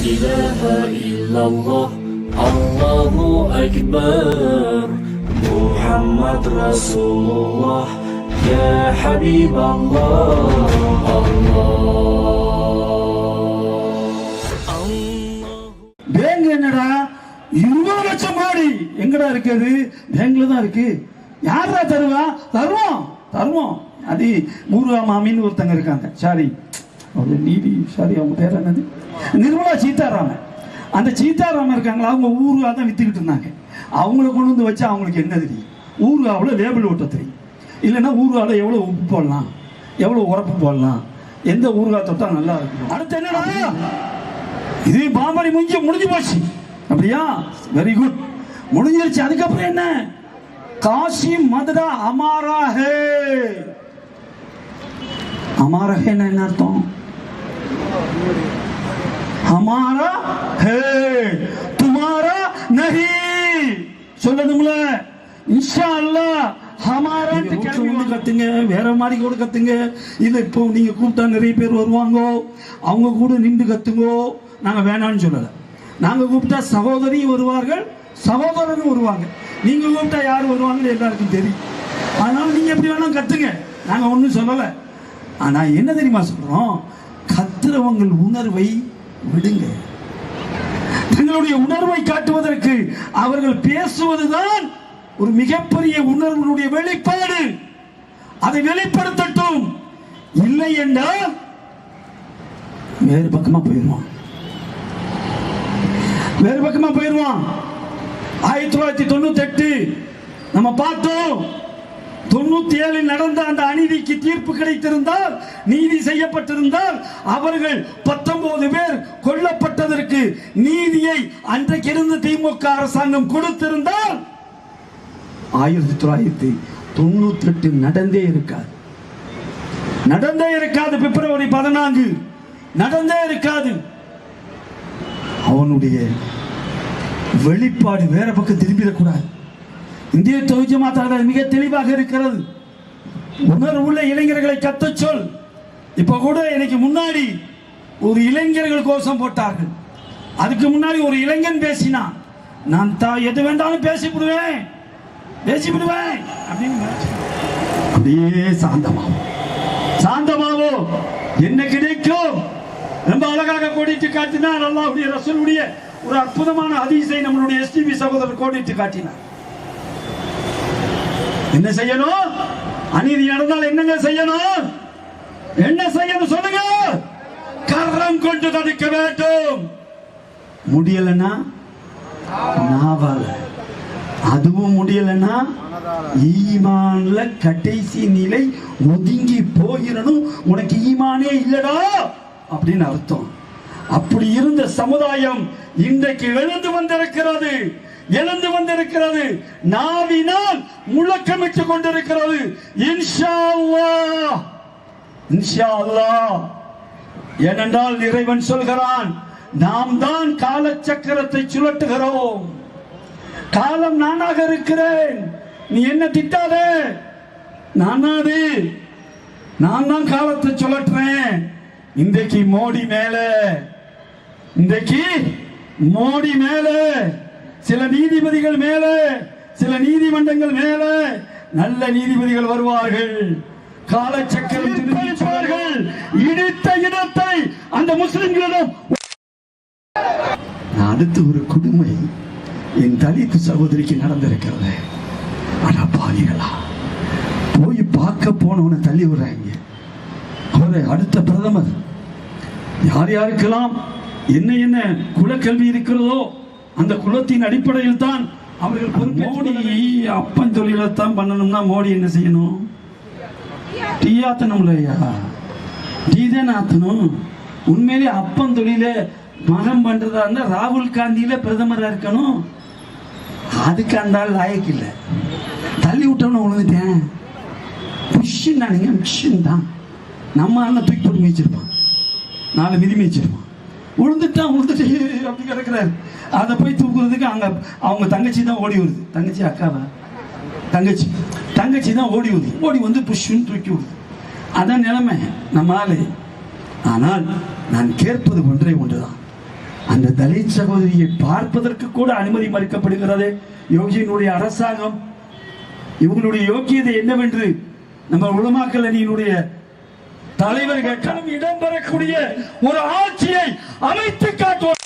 إله إلا الله الله أكبر محمد رسول الله يا حبيب الله الله bank என்னடா இருபது லட்சம் கோடி எங்கடா இருக்குது பேங்க்ல தான் இருக்கு யாரா தருவா தருவோம் தருவோம் அது ஊர்வா மாமின்னு ஒருத்தங்க இருக்காங்க சாரி ஒரு நீதி சாரி அவங்க பேர் என்னது? நிர்மலா சீதாராமன். அந்த சீதாராமன் இருக்காங்களா? அவங்க ஊருகா தான் வித்துக்கிட்டு இருந்தாங்க. அவங்கள கொண்டு வந்து வச்சா அவங்களுக்கு என்ன தெரியும்? ஊருகாவில் லேபிள் ஓட்ட தெரியும். இல்லைன்னா ஊருகாவில் எவ்வளோ உப்பு போடலாம்? எவ்வளோ உரப்பு போடலாம்? எந்த ஊறுகாய் தொட்டால் நல்லா இருக்கும்? அடுத்து என்னடா? இது பாமணி முடிஞ்சு முடிஞ்சு போச்சு. அப்படியா? வெரி குட் முடிஞ்சிருச்சு. அதுக்கப்புறம் என்ன? காசி மதுரா அமாரா ஹே என்ன என்ன அர்த்தம்? ஹமாரா ஹே துமாரா நஹி சொல்லதும்ல இன்ஷா அல்லாஹ் ஹமாரான்னு கத்துங்க வேற மாதிரி கூட கத்துங்க. இது இப்போ நீங்க கூப்பிட்டா நிறைய பேர் வருவாங்க. அவங்க கூட நின்று கத்துங்கோ. நாங்க வேணாம்னு சொல்லல. நாங்க கூப்பிட்டா சகோதரி வருவார்கள் சகோதரரும் வருவாங்க. நீங்க கூப்பிட்டா யார் வருவாங்கன்னு எல்லாருக்கும் தெரியும். அதனால நீங்க எப்படி வேணாலும் கத்துங்க. நாங்க ஒன்றும் சொல்லலை. ஆனா என்ன தெரியுமா சொல்றோம்? கத்துறவங்கள் உணர்வை விடுங்க. தங்களுடைய உணர்வை காட்டுவதற்கு அவர்கள் பேசுவதுதான் ஒரு மிகப்பெரிய உணர்வுடைய வெளிப்பாடு. அதை வெளிப்படுத்தட்டும். இல்லை என்றால் வேறு பக்கமா போயிடுவான். வேறு பக்கமா போயிடுவான். ஆயிரத்தி தொள்ளாயிரத்தி தொண்ணூத்தி எட்டு நம்ம பார்த்தோம். தொண்ணூத்தி ஏழில் நடந்த அந்த அநீதிக்கு தீர்ப்பு கிடைத்திருந்தால் நீதி செய்யப்பட்டிருந்தால் அவர்கள் பத்தொன்பது பேர் கொல்லப்பட்டதற்கு நீதியை அன்றைக்கு இருந்த திமுக அரசாங்கம் கொடுத்திருந்தால் ஆயிரத்தி தொள்ளாயிரத்தி தொண்ணூத்தி எட்டு நடந்தே இருக்காது. நடந்தே இருக்காது பிப்ரவரி பதினான்கு. நடந்தே இருக்காது. அவனுடைய வெளிப்பாடு வேற பக்கம் திரும்பிடக்கூடாது. இந்திய தொகுதி மாத்தாத மிக தெளிவாக இருக்கிறது. உணர்வுள்ள இளைஞர்களை கத்த சொல். இப்ப கூட எனக்கு முன்னாடி ஒரு இளைஞர்கள் கோஷம் போட்டார்கள். அதுக்கு முன்னாடி ஒரு இளைஞன் பேசினான். நான் தா எது வேண்டாலும் பேசிவிடுவேன். பேசிவிடுவேன். அப்படின்னு அப்படியே சாந்தமாவும் சாந்தமாவோ? என்ன கிடைக்கும்? ரொம்ப அழகாக கோடிட்டு காட்டினார். அல்லாஹ்வுடைய ரசூலுடைய ஒரு அற்புதமான அதிசை நம்மளுடைய எஸ்டிபி சகோதரர் கோடிட்டு காட்டினார். என்ன செய்யணும்? அநீதி நடந்தால் என்னங்க செய்யணும்? என்ன செய்யணும் சொல்லுங்க. கரம் கொண்டு தடுக்க வேண்டும். முடியலன்னா நாவால. அதுவும் முடியலன்னா ஈமான்ல கடைசி நிலை ஒதுங்கி போயிடணும் உனக்கு ஈமானே இல்லடா அப்படின்னு அர்த்தம். அப்படி இருந்த சமுதாயம் இன்றைக்கு எழுந்து வந்திருக்கிறது. எழுந்து வந்திருக்கிறது நாவினால் முழக்கமிட்டுக் கொண்டிருக்கிறது. இன்ஷா அல்லாஹ் இன்ஷா அல்லாஹ் ஏனென்றால் இறைவன் சொல்கிறான் நாம் தான் காலச்சக்கரத்தை சுழட்டுகிறோம் காலம் நானாக இருக்கிறேன். நீ என்ன திட்டாதே? நானாது நான் தான் காலத்தை சுழற்றுறேன் இன்றைக்கு மோடி மேல. இன்றைக்கு மோடி மேல. சில நீதிபதிகள் மேல சில நீதிமன்றங்கள் மேல நல்ல நீதிபதிகள் வருவார்கள். காலச்சக்கரம் திரும்பிப்பார்கள் இடித்த இடத்தை அந்த முஸ்லிம்களிடம் அடுத்து ஒரு கொடுமை என் தலித்து சகோதரிக்கு நடந்திருக்கிறது. ஆனா பாவிகளா. போய் பார்க்க போனவனை தள்ளி விடுறாங்க. அவரை அடுத்த பிரதமர் யார் யாருக்கெல்லாம் என்ன என்ன குலக்கல்வி இருக்கிறதோ அந்த குலத்தின் அடிப்படையில் தான் அவர்கள் மோடி அப்பன் தொழிலைத்தான் பண்ணணும்னா மோடி என்ன செய்யணும்? டீ ஆத்தணும்ல ஐயா டீ தானே ஆத்தணும். உண்மையிலே அப்பன் தொழில மகம் பண்றதா இருந்தா ராகுல் காந்தியில பிரதமரா இருக்கணும். அதுக்கு அந்த ஆள் லாயக்கு இல்லை. தள்ளி விட்டோன்னு உழுந்துட்டேன். மிஷின் தானுங்க மிஷின் தான். நம்ம அண்ணன் தூக்கி போட்டு மிதிச்சிருப்பான் நாலு மிதி மிதிச்சிருப்பான் விழுந்துட்டான் விழுந்துட்டு அப்படி கிடக்குறாரு. அதை போய் தூக்குறதுக்கு அங்கே அவங்க தங்கச்சி தான் ஓடி வருது. தங்கச்சி அக்காவா? தங்கச்சி. தங்கச்சி தான் ஓடி வருது. ஓடி வந்து புஷ்ஷுன்னு தூக்கி விடுது. அதான் நிலைமை. நம்ம ஆனால் நான் கேட்பது ஒன்றே ஒன்றுதான். அந்த தலித் சகோதரியை பார்ப்பதற்கு கூட அனுமதி மறுக்கப்படுகிறது யோகியினுடைய அரசாங்கம். இவங்களுடைய யோக்கியதை என்னவென்று நம்ம உலமாக்கல் அணியினுடைய தலைவர்கள் இடம்பெறக்கூடிய ஒரு ஆட்சியை அமைத்து காட்டுவோம்.